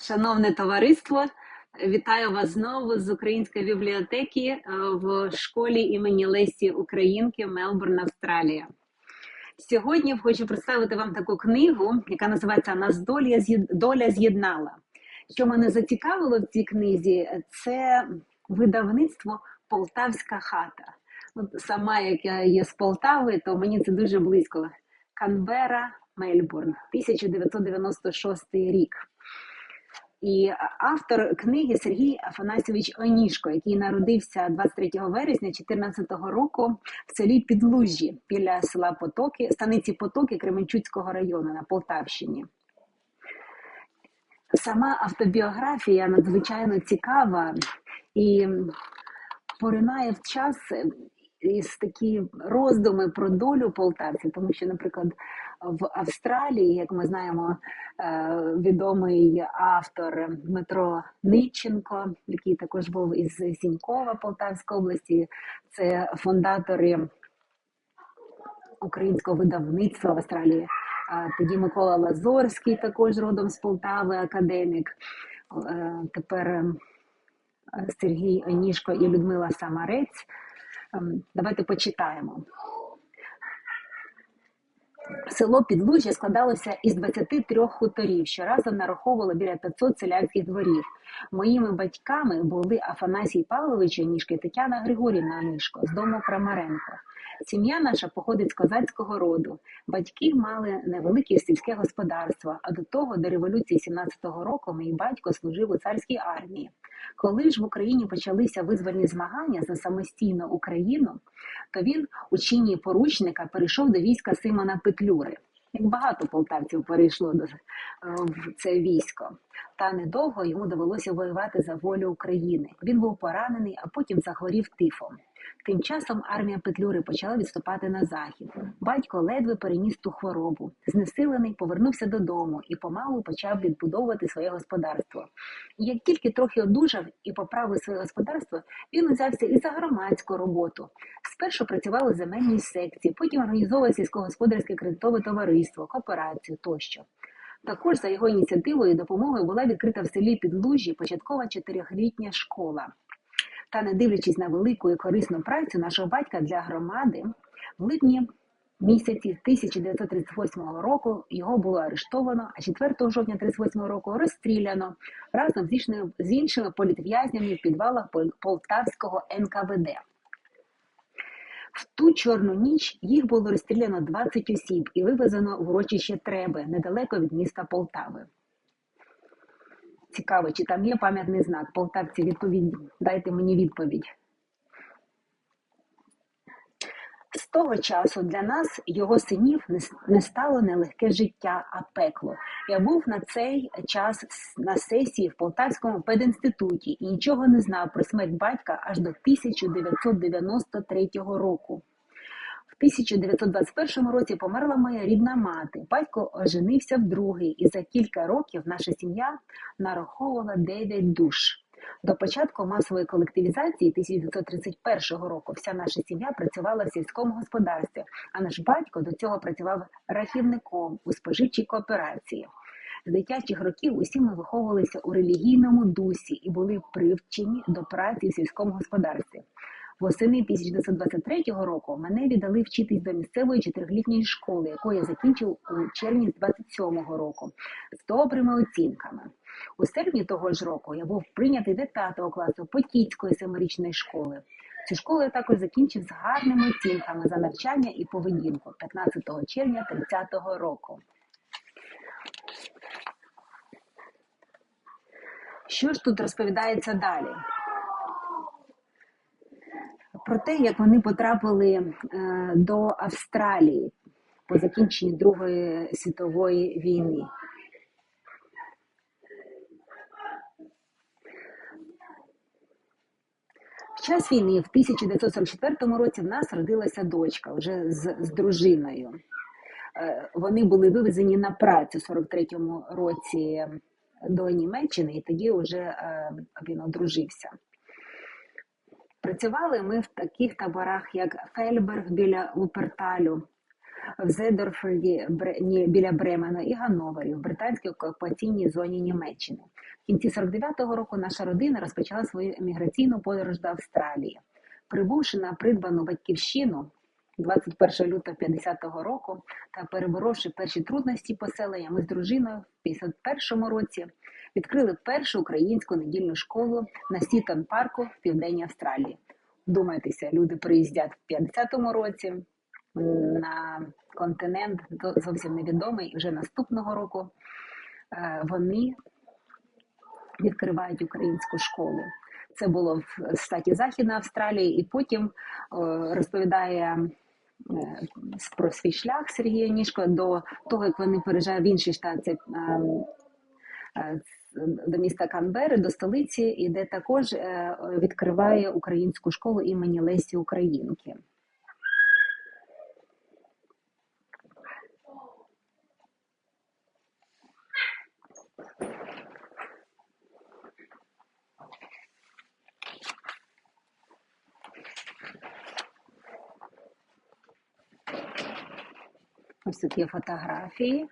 Шановне товариство, вітаю вас знову з української бібліотеки е, в школі імені Лесі Українки Мелбурн, Австралія. Сьогодні хочу представити вам таку книгу, яка називається Нас доля доля з'єднала. Що мене зацікавило в цій книзі, це видавництво Полтавська хата. От сама, як я є з Полтави, то мені це дуже близько. Канбера, Мельбурн, 1996 рік. І автор книги Сергій Афанасьович Онішко, який народився 23 вересня 2014 року в селі Підлужжі біля села Потоки, станиці Потоки Кременчуцького району на Полтавщині. Сама автобіографія надзвичайно цікава і поринає в час із такі роздуми про долю полтавців, тому що, наприклад, в Австралії, як ми знаємо, е, відомий автор Дмитро Ниченко, який також був із Сінькова Полтавської області, це фундатори українського видавництва в Австралії. Тоді Микола Лазорський, також родом з Полтави, академік. Е, Тепер е, Сергій Онішко і Людмила Самарець. Ем, Давайте почитаємо. Село Підлужжя складалося із 23 хуторів, що разом нараховувало біля 500 селянських дворів. Моїми батьками були Афанасій Павлович Онішко і Тетяна Григорівна Онішко з дому Крамаренко. Сім'я наша походить з козацького роду. Батьки мали невелике сільське господарство, а до того, до революції 17-го року, мій батько служив у царській армії. Коли ж в Україні почалися визвольні змагання за самостійну Україну, то він у чині поручника перейшов до війська Симона Петлюри. Як багато полтавців перейшло до, е, в це військо, та недовго йому довелося воювати за волю України. Він був поранений, а потім захворів тифом. Тим часом армія Петлюри почала відступати на захід. Батько ледве переніс ту хворобу. Знесилений повернувся додому і помалу почав відбудовувати своє господарство. Як тільки трохи одужав і поправив своє господарство, він узявся і за громадську роботу. Спершу працював у земельній секції, потім організовував сільськогосподарське кредитове товариство, кооперацію тощо. Також за його ініціативою і допомогою була відкрита в селі Підлужжі початкова чотирьохлітня школа. Та не дивлячись на велику і корисну працю нашого батька для громади, в липні місяці 1938 року його було арештовано, а 4 жовтня 1938 року розстріляно разом з іншими, політв'язнями в підвалах Полтавського НКВД. В ту чорну ніч їх було розстріляно 20 осіб і вивезено в урочище Треби, недалеко від міста Полтави. Цікаво, чи там є пам'ятний знак? Полтавці, відповідь, дайте мені відповідь. З того часу для нас, його синів, не стало нелегке життя, а пекло. Я був на цей час на сесії в Полтавському пединституті і нічого не знав про смерть батька аж до 1993 року. В 1921 році померла моя рідна мати. Батько оженився вдруге, і за кілька років наша сім'я нараховувала 9 душ. До початку масової колективізації 1931 року вся наша сім'я працювала в сільському господарстві, а наш батько до цього працював рахівником у споживчій кооперації. З дитячих років усі ми виховувалися у релігійному дусі і були привчені до праці в сільському господарстві. Восени 1923 року мене віддали вчитись до місцевої чотирилітньої школи, яку я закінчив у червні 27-го року з добрими оцінками. У серпні того ж року я був прийнятий до 5 класу Потіцької семирічної школи. Цю школу я також закінчив з гарними оцінками за навчання і поведінку 15 червня 30-го року. Що ж тут розповідається далі? Про те, як вони потрапили е, до Австралії по закінченні Другої світової війни. В час війни, в 1944 році, в нас родилася дочка вже з, з дружиною. Е, Вони були вивезені на працю в 43-му році до Німеччини, і тоді вже е, він одружився. Працювали ми в таких таборах, як Фельберг біля Луперталю, в Зедорфельді Бре- біля Бремена і Ганновері в британській окупаційній зоні Німеччини. В кінці 49-го року наша родина розпочала свою еміграційну подорож до Австралії. Прибувши на придбану батьківщину 21 лютого 50-го року та переборовши перші трудності поселення, ми з дружиною в 51-му році відкрили першу українську недільну школу на Сітон парку в південній Австралії. Думайтеся, люди приїздять в 50-му році на континент зовсім невідомий. і Вже наступного року е, вони відкривають українську школу. Це було в штаті Західна Австралії, і потім е, розповідає про свій шлях Сергія Ніжко до того, як вони переїжджають в інший штат. Ем, е, до міста Канбери, до столиці, і де також е, відкриває українську школу імені Лесі Українки. Ось тут фотографії.